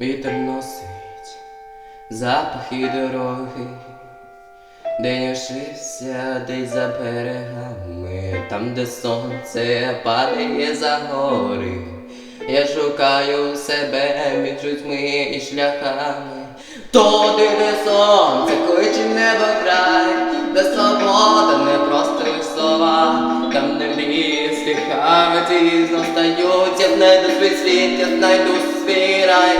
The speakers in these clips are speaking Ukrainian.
Вітер носить запахи дороги, День ошився десь за берегами, там, де сонце падає за гори. Я шукаю себе між людьми і шляхами. Туди, де сонце, кличе небо край, де свобода не просто слова, там де мрії стихами тісно стають, я світ, я знайду свій рай.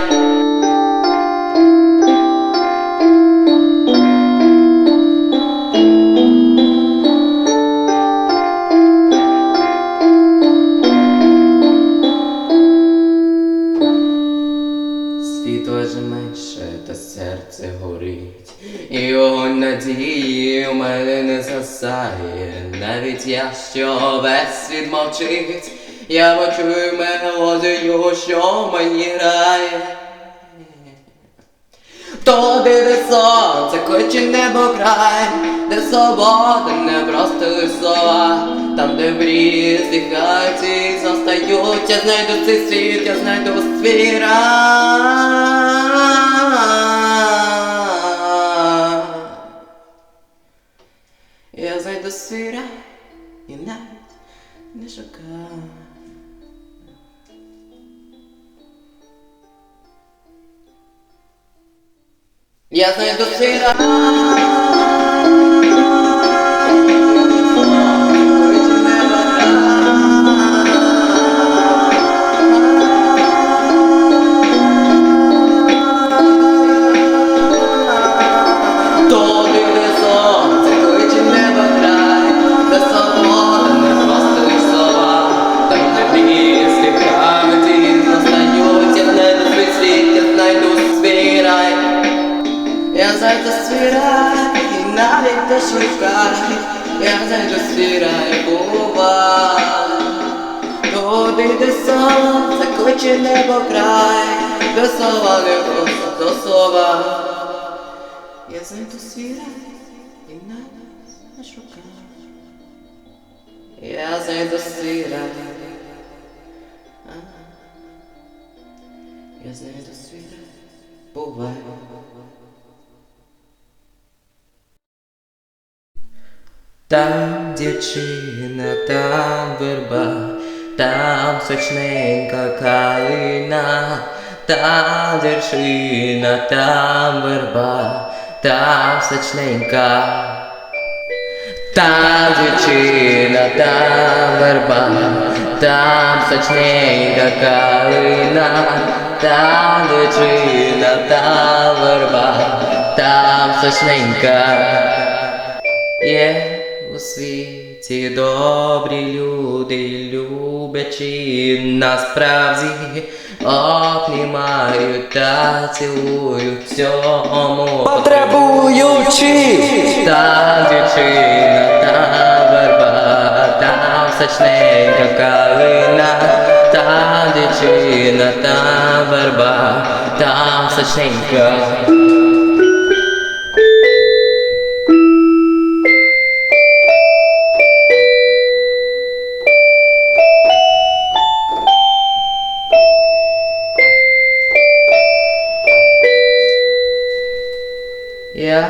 Менше, та серце горить, і огонь надії у мене не згасає, навіть якщо весь світ мовчить, я почую мелодію, що мені грає. Туди, де сонце, кличе небо край, де свобода не просто слова, там, де мрії здихають і застають, я знайду цей світ, я знайду свій рай. Я знайду свій рай і навіть не шукаю. Я знайду свій Туди, де сонце, кличе небо край, де слова не до слова. Я знайду свій рай, і навіть не. Я знайду свій рай. А, Я знайду свій рай. Бувай. Там дівчина, там верба, там сочненька калина, там дівчина, там верба, там сочненька. Там дівчина, там верба, там сочненька калина, там дівчина, там верба, там сочненька. Є у світі добрі люди, люблячі насправді обнімають та цілують цьому. Потребуючи. Там дівчина, там верба, там сочненька калина, там дівчина, там верба, там сочненька. Я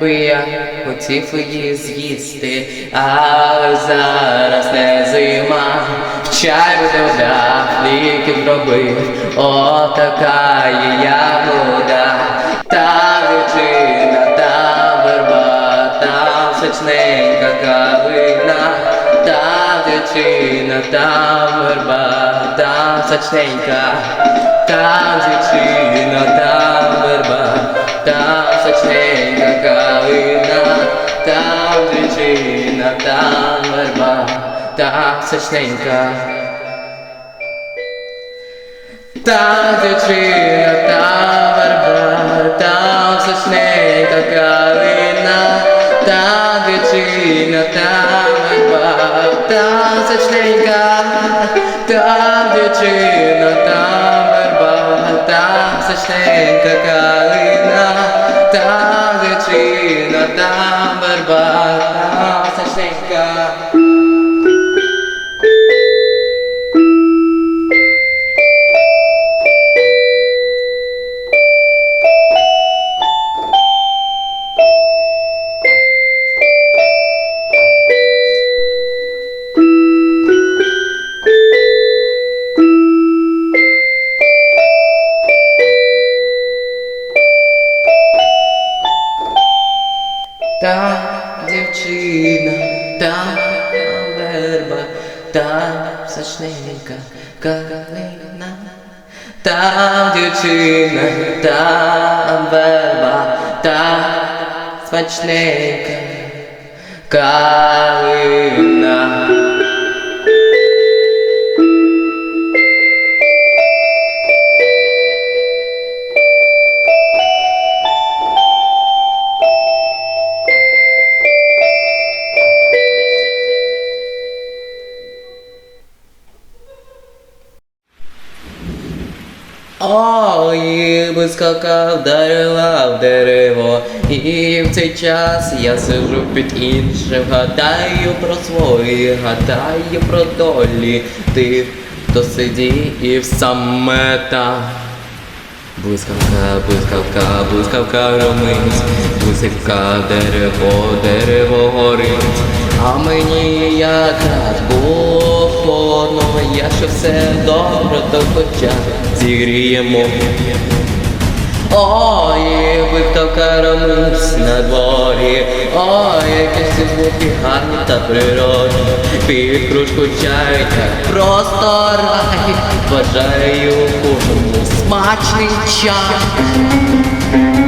би я хотів її з'їсти, але зараз не зима. В чай додав, ліки зробив, отака є ягода. Та дівчина, та верба, та сочненька калина, та дівчина, та верба, та сочненька, та дівчина, та верба, та калина, та дівчина, та верба, та сочненька. Та дівчина, та верба, та сочненька калина, та дівчина, та верба, та сочненька, та дівчина, та верба, та сочненька калина, та дівчина, та верба, та сочненька. Та дівчина, та верба, та сочненька калина. Та дівчина, та верба, та смачненька калина. Блискавка вдарила в дерево, і в цей час я сижу під іншим, гадаю про свої, гадаю про долі тих, хто сидів саме там. Блискавка, блискавка, блискавка ромить, блискавка, дерево, дерево горить, а мені якраз було холодно, я ще все добре до хоча зігріємо. Ой, блискавка карамус на дворі, ой, які всі звуки гарні та природні, під кружку чаю так просто рай, бажаю кожному смачний чай.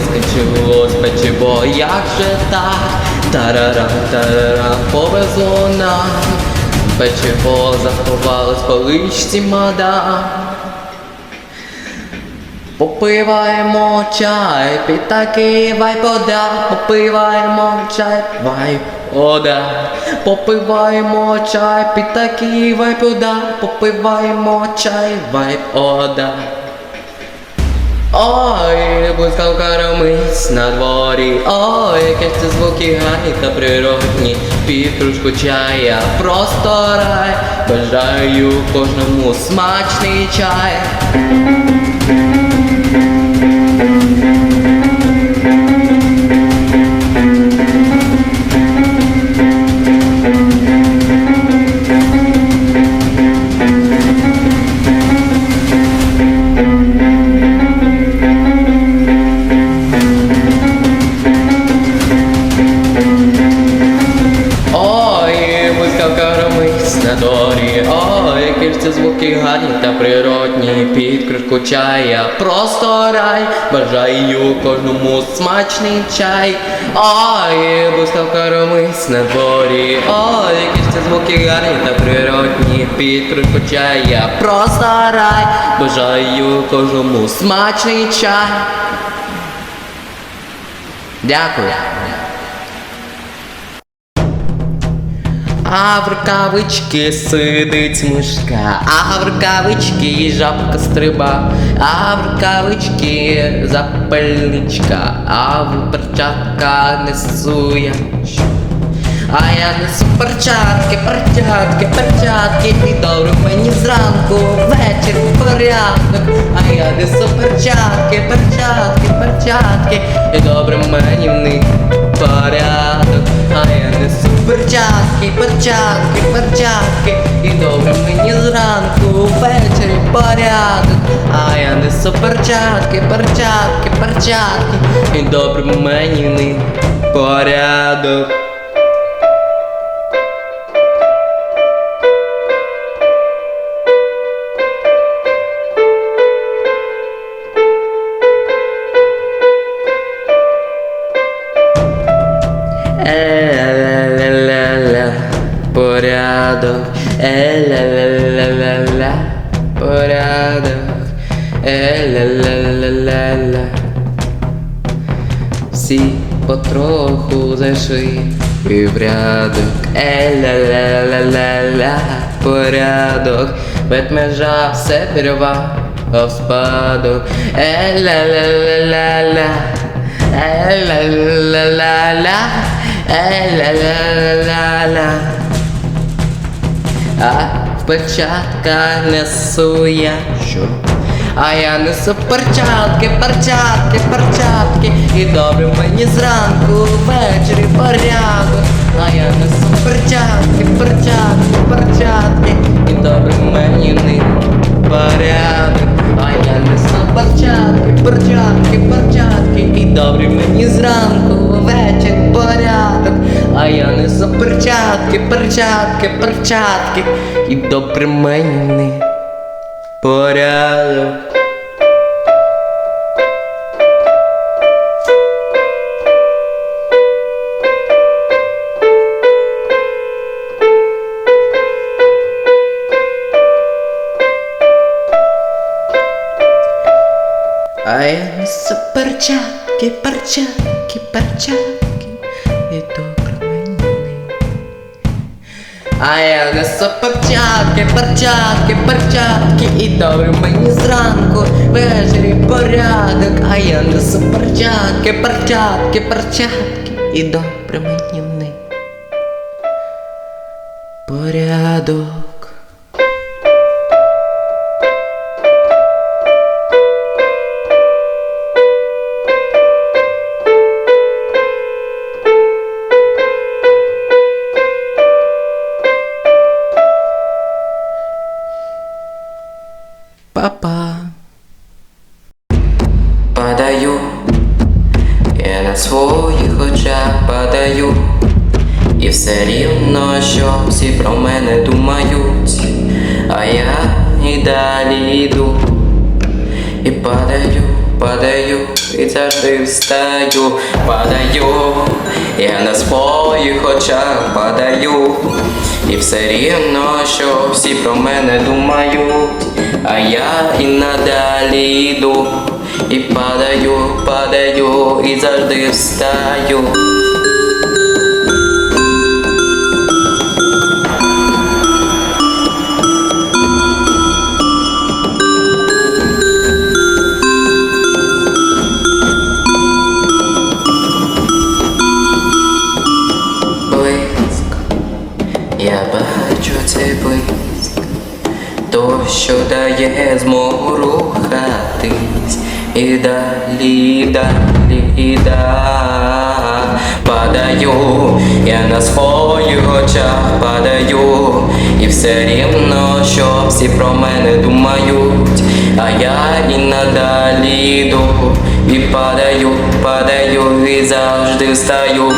Скінчилось печиво, як же так? Тарарам, тарарам, повезло нам. Печиво заховалось в поличці мадам. Попиваємо чай, під такий вайпода, попиваємо чай, вайпода, попиваємо чай, під такий вайпода, попиваємо чай, вайпода. Ой, блискавка ромить на дворі, ой, які це звуки гарні та природні, Пітрушку чая, просто рай, бажаю кожному смачний чай. Це звуки гарні та природні, під кружку чая, просто рай, бажаю кожному смачний чай. Ой, блискавка ромить на дворі, ой, які звуки гарні та природні, під кружку чая, просто рай, бажаю кожному смачний чай. Дякую. А в рукавички сидить мишка, а в рукавички жабка стриба, а в рукавички запальничка, а в перчатка несу я. А я несу перчатки, перчатки, перчатки, і добре мені зранку, ввечері порядок. А я несу перчатки, перчатки, перчатки, і добре мені в них порядок. А я перчатки, перчатки, перчатки, і добре мені зранку, ввечері порядок. А я несу перчатки, перчатки, перчатки, і добре мені порядок. Порядок, е-ля-ля-ля-ля-ля, порядок, е-ля-ля-ля-ля-ля. Всі потроху зайшли і в рядок, е-ля-ля-ля-ля-ля, порядок, ведмежа все пірвав в спадок, е-ля-ля-ля-ля-ля. Е-ля-ля-ля-ля-ля, е-ля-ля-ля-ля-ля. А в перчатках несу я. Що? а я несу перчатки, перчатки, перчатки, і добре мені зранку, ввечері порядок, а я несу перчатки, перчатки, перчатки, і добре мені не порядок, а я несу перчатки, перчатки, перчатки, і добре мені зранку, ввечері а я несу перчатки, перчатки, перчатки, і добре мені порядок. А я несу перчатки, перчатки, перчатки, А я несу перчатки, перчатки, перчатки, і добре мені зранку, ввечері порядок, а я несу перчатки, перчатки, перчатки, і добре мені них порядок. І далі йду, і падаю, падаю, і завжди встаю, падаю, я на своїх очах падаю, і все рівно, що всі про мене думають, а я і надалі йду, і падаю, падаю, і завжди встаю. Очах падаю, і все рівно, що всі про мене думають, а я і надалі йду, і падаю, падаю, і завжди встаю.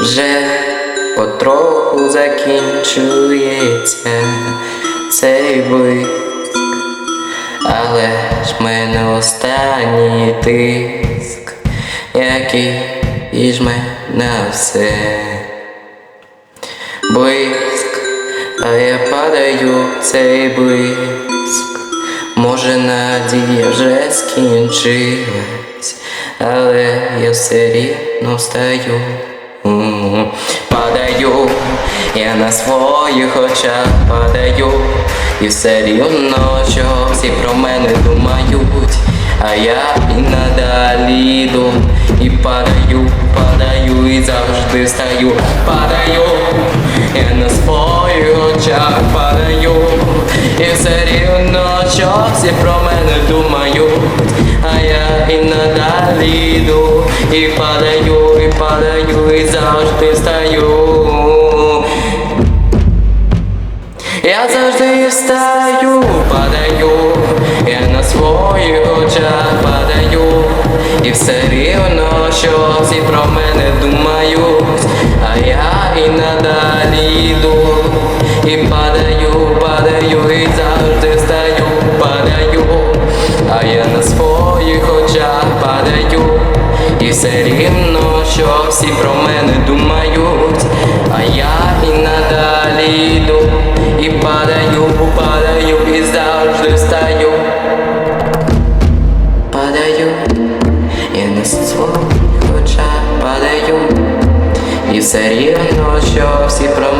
Вже потроху закінчується цей блиск, але ж мене останній тиск, який візьме на все. Блиск, а я падаю цей блиск. Може надія вже скінчилась, але я все рівно встаю. Падаю, я на своїх очах падаю, і все рівно, що всі про мене думають, а я і надалі йду, і падаю, падаю, і завжди стаю, падаю, я на своїх очах падаю, і все рівно, що всі про мене думають, а я і надалі йду, і падаю, встаю. Я завжди встаю, падаю, я на своїх очах падаю, і все рівно, що всі про мене думають, а я і надалі йду, і падаю, падаю, і завжди встаю, падаю, а я на своїх очах падаю, і все рівно, всі про мене думають, а я і надалі йду, і падаю, падаю, і завжди встаю. Падаю, я не своїх хоча падаю, і все рівно, що всі про мене